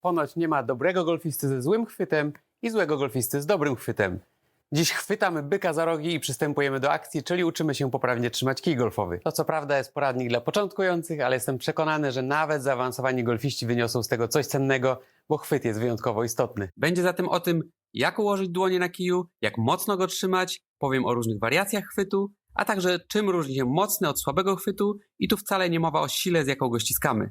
Ponoć nie ma dobrego golfisty ze złym chwytem i złego golfisty z dobrym chwytem. Dziś chwytamy byka za rogi i przystępujemy do akcji, czyli uczymy się poprawnie trzymać kij golfowy. To co prawda jest poradnik dla początkujących, ale jestem przekonany, że nawet zaawansowani golfiści wyniosą z tego coś cennego, bo chwyt jest wyjątkowo istotny. Będzie zatem o tym, jak ułożyć dłonie na kiju, jak mocno go trzymać, powiem o różnych wariacjach chwytu, a także czym różni się mocny od słabego chwytu i tu wcale nie mowa o sile, z jaką go ściskamy.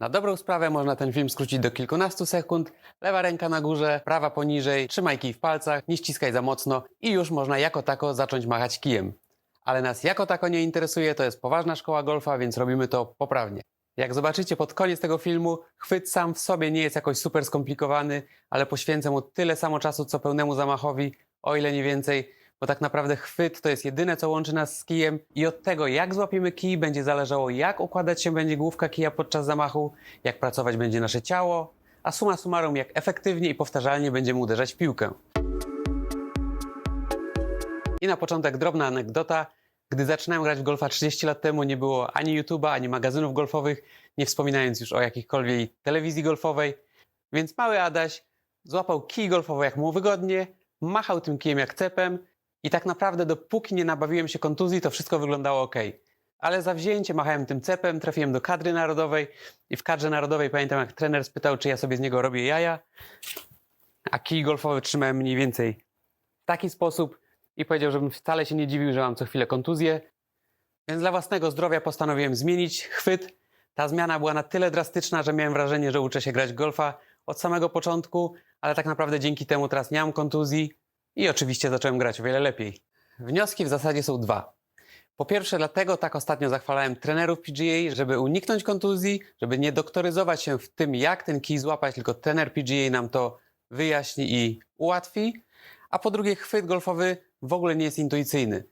Na dobrą sprawę można ten film skrócić do kilkunastu sekund. Lewa ręka na górze, prawa poniżej, trzymaj kij w palcach, nie ściskaj za mocno i już można jako tako zacząć machać kijem. Ale nas jako tako nie interesuje, to jest poważna szkoła golfa, więc robimy to poprawnie. Jak zobaczycie pod koniec tego filmu, chwyt sam w sobie nie jest jakoś super skomplikowany, ale poświęcę mu tyle samo czasu co pełnemu zamachowi, o ile nie więcej, bo tak naprawdę chwyt to jest jedyne, co łączy nas z kijem i od tego, jak złapiemy kij, będzie zależało, jak układać się będzie główka kija podczas zamachu, jak pracować będzie nasze ciało, a suma summarum, jak efektywnie i powtarzalnie będziemy uderzać w piłkę. I na początek drobna anegdota. Gdy zaczynałem grać w golfa 30 lat temu, nie było ani YouTube'a, ani magazynów golfowych, nie wspominając już o jakiejkolwiek telewizji golfowej, więc mały Adaś złapał kij golfowy jak mu wygodnie, machał tym kijem jak cepem i tak naprawdę dopóki nie nabawiłem się kontuzji, to wszystko wyglądało ok. Ale zawzięcie machałem tym cepem, trafiłem do kadry narodowej i w kadrze narodowej pamiętam jak trener spytał, czy ja sobie z niego robię jaja, a kij golfowy trzymałem mniej więcej w taki sposób i powiedział, żebym wcale się nie dziwił, że mam co chwilę kontuzję. Więc dla własnego zdrowia postanowiłem zmienić chwyt. Ta zmiana była na tyle drastyczna, że miałem wrażenie, że uczę się grać golfa od samego początku, ale tak naprawdę dzięki temu teraz nie mam kontuzji i oczywiście zacząłem grać o wiele lepiej. Wnioski w zasadzie są dwa. Po pierwsze, dlatego tak ostatnio zachwalałem trenerów PGA, żeby uniknąć kontuzji, żeby nie doktoryzować się w tym, jak ten kij złapać, tylko trener PGA nam to wyjaśni i ułatwi. A po drugie, chwyt golfowy w ogóle nie jest intuicyjny.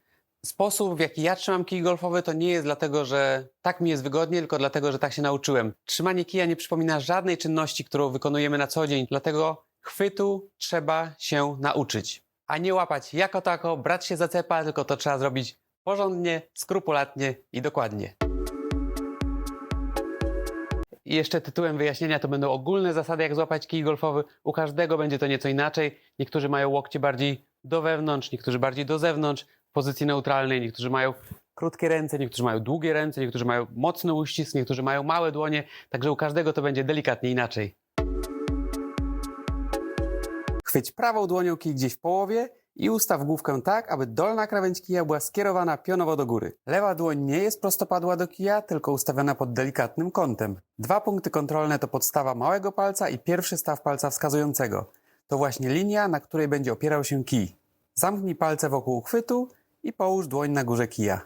Sposób, w jaki ja trzymam kij golfowy, to nie jest dlatego, że tak mi jest wygodnie, tylko dlatego, że tak się nauczyłem. Trzymanie kija nie przypomina żadnej czynności, którą wykonujemy na co dzień, dlatego chwytu trzeba się nauczyć. A nie łapać jako tako, brać się za cepa, tylko to trzeba zrobić porządnie, skrupulatnie i dokładnie. I jeszcze tytułem wyjaśnienia to będą ogólne zasady, jak złapać kij golfowy. U każdego będzie to nieco inaczej. Niektórzy mają łokcie bardziej do wewnątrz, niektórzy bardziej do zewnątrz, w pozycji neutralnej, niektórzy mają krótkie ręce, niektórzy mają długie ręce, niektórzy mają mocny uścisk, niektórzy mają małe dłonie, także u każdego to będzie delikatnie inaczej. Chwyć prawą dłonią kij gdzieś w połowie i ustaw główkę tak, aby dolna krawędź kija była skierowana pionowo do góry. Lewa dłoń nie jest prostopadła do kija, tylko ustawiona pod delikatnym kątem. Dwa punkty kontrolne to podstawa małego palca i pierwszy staw palca wskazującego. To właśnie linia, na której będzie opierał się kij. Zamknij palce wokół uchwytu i połóż dłoń na górze kija.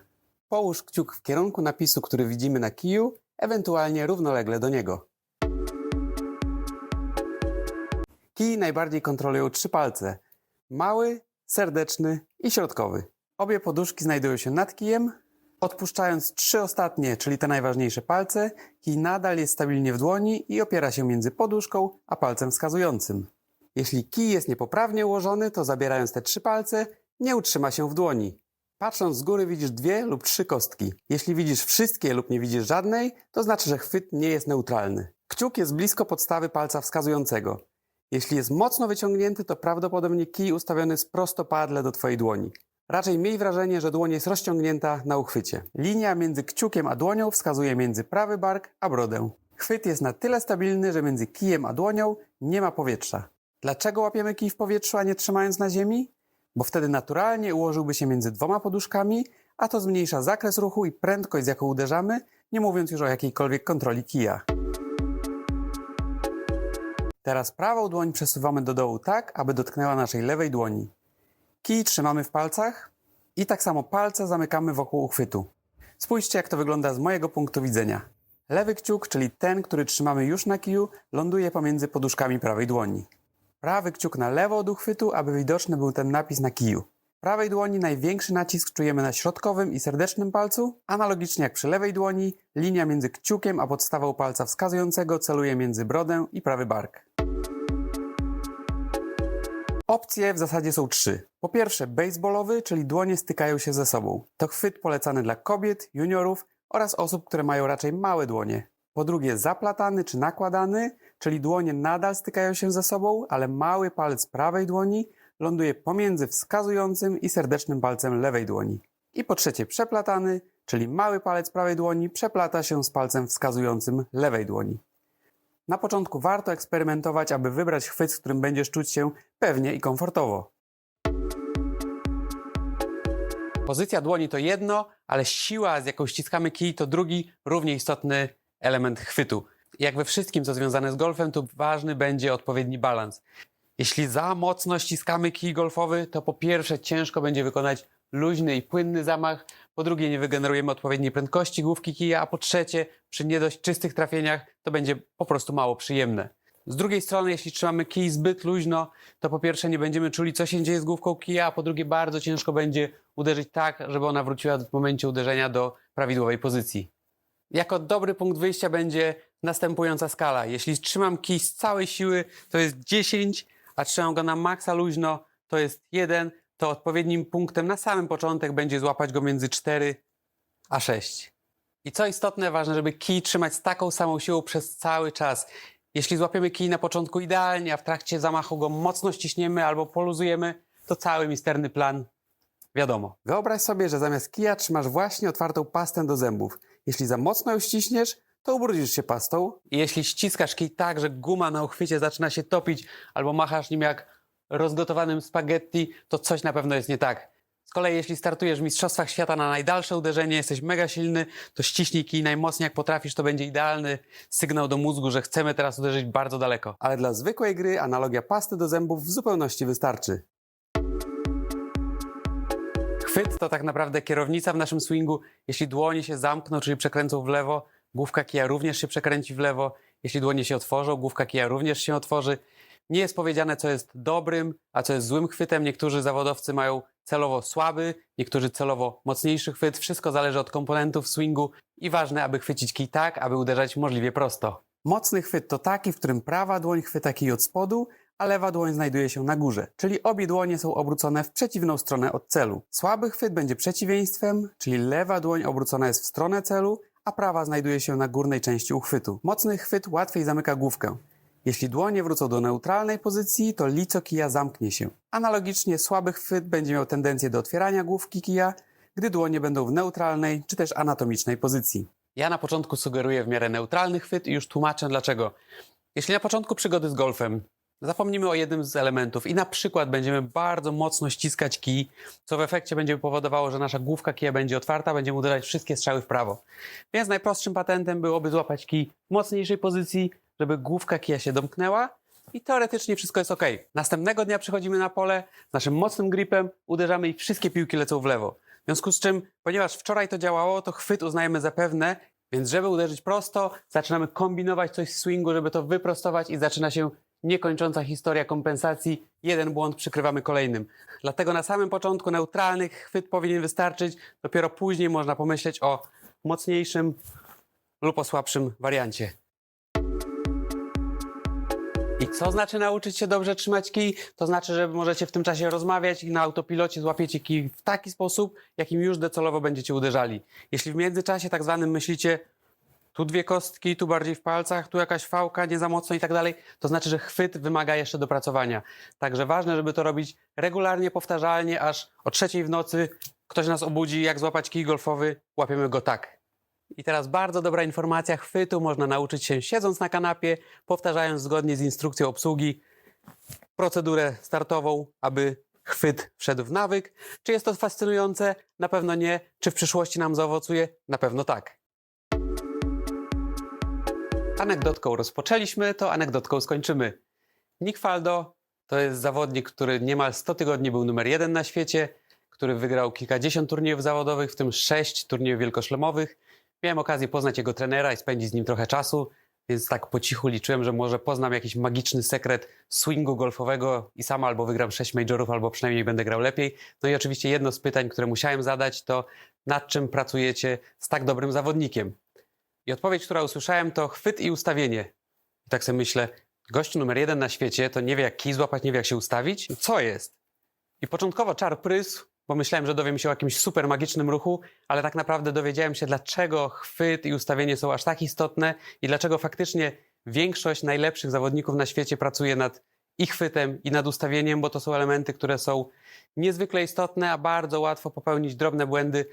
Połóż kciuk w kierunku napisu, który widzimy na kiju, ewentualnie równolegle do niego. Kij najbardziej kontrolują trzy palce. Mały, serdeczny i środkowy. Obie poduszki znajdują się nad kijem. Odpuszczając trzy ostatnie, czyli te najważniejsze palce, kij nadal jest stabilnie w dłoni i opiera się między poduszką a palcem wskazującym. Jeśli kij jest niepoprawnie ułożony, to zabierając te trzy palce, nie utrzyma się w dłoni. Patrząc z góry widzisz dwie lub trzy kostki. Jeśli widzisz wszystkie lub nie widzisz żadnej, to znaczy, że chwyt nie jest neutralny. Kciuk jest blisko podstawy palca wskazującego. Jeśli jest mocno wyciągnięty, to prawdopodobnie kij ustawiony jest prostopadle do Twojej dłoni. Raczej miej wrażenie, że dłoń jest rozciągnięta na uchwycie. Linia między kciukiem a dłonią wskazuje między prawy bark a brodę. Chwyt jest na tyle stabilny, że między kijem a dłonią nie ma powietrza. Dlaczego łapiemy kij w powietrzu, a nie trzymając na ziemi? Bo wtedy naturalnie ułożyłby się między dwoma poduszkami, a to zmniejsza zakres ruchu i prędkość, z jaką uderzamy, nie mówiąc już o jakiejkolwiek kontroli kija. Teraz prawą dłoń przesuwamy do dołu tak, aby dotknęła naszej lewej dłoni. Kij trzymamy w palcach i tak samo palce zamykamy wokół uchwytu. Spójrzcie, jak to wygląda z mojego punktu widzenia. Lewy kciuk, czyli ten, który trzymamy już na kiju, ląduje pomiędzy poduszkami prawej dłoni. Prawy kciuk na lewo od uchwytu, aby widoczny był ten napis na kiju. W prawej dłoni największy nacisk czujemy na środkowym i serdecznym palcu. Analogicznie jak przy lewej dłoni, linia między kciukiem a podstawą palca wskazującego celuje między brodę i prawy bark. Opcje w zasadzie są trzy. Po pierwsze, baseballowy, czyli dłonie stykają się ze sobą. To chwyt polecany dla kobiet, juniorów oraz osób, które mają raczej małe dłonie. Po drugie, zaplatany czy nakładany, czyli dłonie nadal stykają się ze sobą, ale mały palec prawej dłoni ląduje pomiędzy wskazującym i serdecznym palcem lewej dłoni. I po trzecie przeplatany, czyli mały palec prawej dłoni przeplata się z palcem wskazującym lewej dłoni. Na początku warto eksperymentować, aby wybrać chwyt, z którym będziesz czuć się pewnie i komfortowo. Pozycja dłoni to jedno, ale siła, z jaką ściskamy kij, to drugi, równie istotny element chwytu. Jak we wszystkim, co związane z golfem, to ważny będzie odpowiedni balans. Jeśli za mocno ściskamy kij golfowy, to po pierwsze ciężko będzie wykonać luźny i płynny zamach, po drugie nie wygenerujemy odpowiedniej prędkości główki kija, a po trzecie przy nie dość czystych trafieniach to będzie po prostu mało przyjemne. Z drugiej strony, jeśli trzymamy kij zbyt luźno, to po pierwsze nie będziemy czuli, co się dzieje z główką kija, a po drugie bardzo ciężko będzie uderzyć tak, żeby ona wróciła w momencie uderzenia do prawidłowej pozycji. Jako dobry punkt wyjścia będzie następująca skala. Jeśli trzymam kij z całej siły, to jest 10, a trzymam go na maksa luźno, to jest 1, to odpowiednim punktem na samym początek będzie złapać go między 4 a 6. I co istotne, ważne, żeby kij trzymać z taką samą siłą przez cały czas. Jeśli złapiemy kij na początku idealnie, a w trakcie zamachu go mocno ściśniemy albo poluzujemy, to cały misterny plan wiadomo. Wyobraź sobie, że zamiast kija trzymasz właśnie otwartą pastę do zębów. Jeśli za mocno ją ściśniesz, to ubrudzisz się pastą, I jeśli ściskasz kij tak, że guma na uchwycie zaczyna się topić, albo machasz nim jak rozgotowanym spaghetti, to coś na pewno jest nie tak. Z kolei jeśli startujesz w Mistrzostwach Świata na najdalsze uderzenie, jesteś mega silny, to ściśnij kij najmocniej jak potrafisz, to będzie idealny sygnał do mózgu, że chcemy teraz uderzyć bardzo daleko. ale dla zwykłej gry analogia pasty do zębów w zupełności wystarczy. Chwyt to tak naprawdę kierownica w naszym swingu. Jeśli dłonie się zamkną, czyli przekręcą w lewo, główka kija również się przekręci w lewo. Jeśli dłonie się otworzą, główka kija również się otworzy. Nie jest powiedziane, co jest dobrym, a co jest złym chwytem. Niektórzy zawodowcy mają celowo słaby, niektórzy celowo mocniejszy chwyt. Wszystko zależy od komponentów swingu i ważne, aby chwycić kij tak, aby uderzać możliwie prosto. Mocny chwyt to taki, w którym prawa dłoń chwyta kij od spodu, a lewa dłoń znajduje się na górze, czyli obie dłonie są obrócone w przeciwną stronę od celu. Słaby chwyt będzie przeciwieństwem, czyli lewa dłoń obrócona jest w stronę celu, a prawa znajduje się na górnej części uchwytu. Mocny chwyt łatwiej zamyka główkę. Jeśli dłonie wrócą do neutralnej pozycji, to lico kija zamknie się. Analogicznie słaby chwyt będzie miał tendencję do otwierania główki kija, gdy dłonie będą w neutralnej czy też anatomicznej pozycji. Ja na początku sugeruję w miarę neutralny chwyt i już tłumaczę dlaczego. Jeśli na początku przygody z golfem zapomnimy o jednym z elementów i na przykład będziemy bardzo mocno ściskać kij, co w efekcie będzie powodowało, że nasza główka kija będzie otwarta, będziemy uderzać wszystkie strzały w prawo. Więc najprostszym patentem byłoby złapać kij w mocniejszej pozycji, żeby główka kija się domknęła i teoretycznie wszystko jest ok. Następnego dnia przychodzimy na pole z naszym mocnym gripem, uderzamy i wszystkie piłki lecą w lewo. W związku z czym, ponieważ wczoraj to działało, to chwyt uznajemy za pewne, więc żeby uderzyć prosto, zaczynamy kombinować coś w swingu, żeby to wyprostować i zaczyna się niekończąca historia kompensacji. Jeden błąd przykrywamy kolejnym. Dlatego na samym początku neutralny chwyt powinien wystarczyć, dopiero później można pomyśleć o mocniejszym lub o słabszym wariancie. I co znaczy nauczyć się dobrze trzymać kij? To znaczy, że możecie w tym czasie rozmawiać i na autopilocie złapiecie kij w taki sposób, jakim już docelowo będziecie uderzali. Jeśli w międzyczasie tak zwanym myślicie, tu dwie kostki, tu bardziej w palcach, tu jakaś fałka, nie za mocno i tak dalej, to znaczy, że chwyt wymaga jeszcze dopracowania. Także ważne, żeby to robić regularnie, powtarzalnie, aż o trzeciej w nocy ktoś nas obudzi, jak złapać kij golfowy, łapiemy go tak. I teraz bardzo dobra informacja, chwytu można nauczyć się siedząc na kanapie, powtarzając zgodnie z instrukcją obsługi procedurę startową, aby chwyt wszedł w nawyk. Czy jest to fascynujące? Na pewno nie. Czy w przyszłości nam zaowocuje? Na pewno tak. Anegdotką rozpoczęliśmy, to anegdotką skończymy. Nick Faldo to jest zawodnik, który niemal 100 tygodni był numer jeden na świecie, który wygrał kilkadziesiąt turniejów zawodowych, w tym sześć turniejów wielkoszlemowych. Miałem okazję poznać jego trenera i spędzić z nim trochę czasu, więc tak po cichu liczyłem, że może poznam jakiś magiczny sekret swingu golfowego i sam albo wygram sześć majorów, albo przynajmniej będę grał lepiej. No i oczywiście jedno z pytań, które musiałem zadać, to nad czym pracujecie z tak dobrym zawodnikiem? I odpowiedź, która usłyszałem, to chwyt i ustawienie. I tak sobie myślę, gościu numer jeden na świecie to nie wie jak kij złapać, nie wie jak się ustawić? Co jest? I początkowo czar prysł, bo myślałem, że dowiem się o jakimś super magicznym ruchu, ale tak naprawdę dowiedziałem się, dlaczego chwyt i ustawienie są aż tak istotne i dlaczego faktycznie większość najlepszych zawodników na świecie pracuje nad ich chwytem i nad ustawieniem, bo to są elementy, które są niezwykle istotne, a bardzo łatwo popełnić drobne błędy.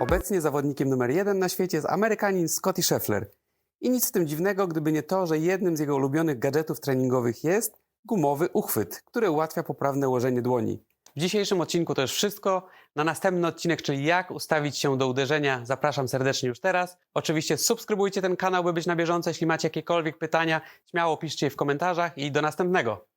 Obecnie zawodnikiem numer jeden na świecie jest Amerykanin Scotty Scheffler. I nic w tym dziwnego, gdyby nie to, że jednym z jego ulubionych gadżetów treningowych jest gumowy uchwyt, który ułatwia poprawne ułożenie dłoni. W dzisiejszym odcinku to już wszystko. Na następny odcinek, czyli jak ustawić się do uderzenia, zapraszam serdecznie już teraz. Oczywiście subskrybujcie ten kanał, by być na bieżąco. Jeśli macie jakiekolwiek pytania, śmiało piszcie je w komentarzach i do następnego.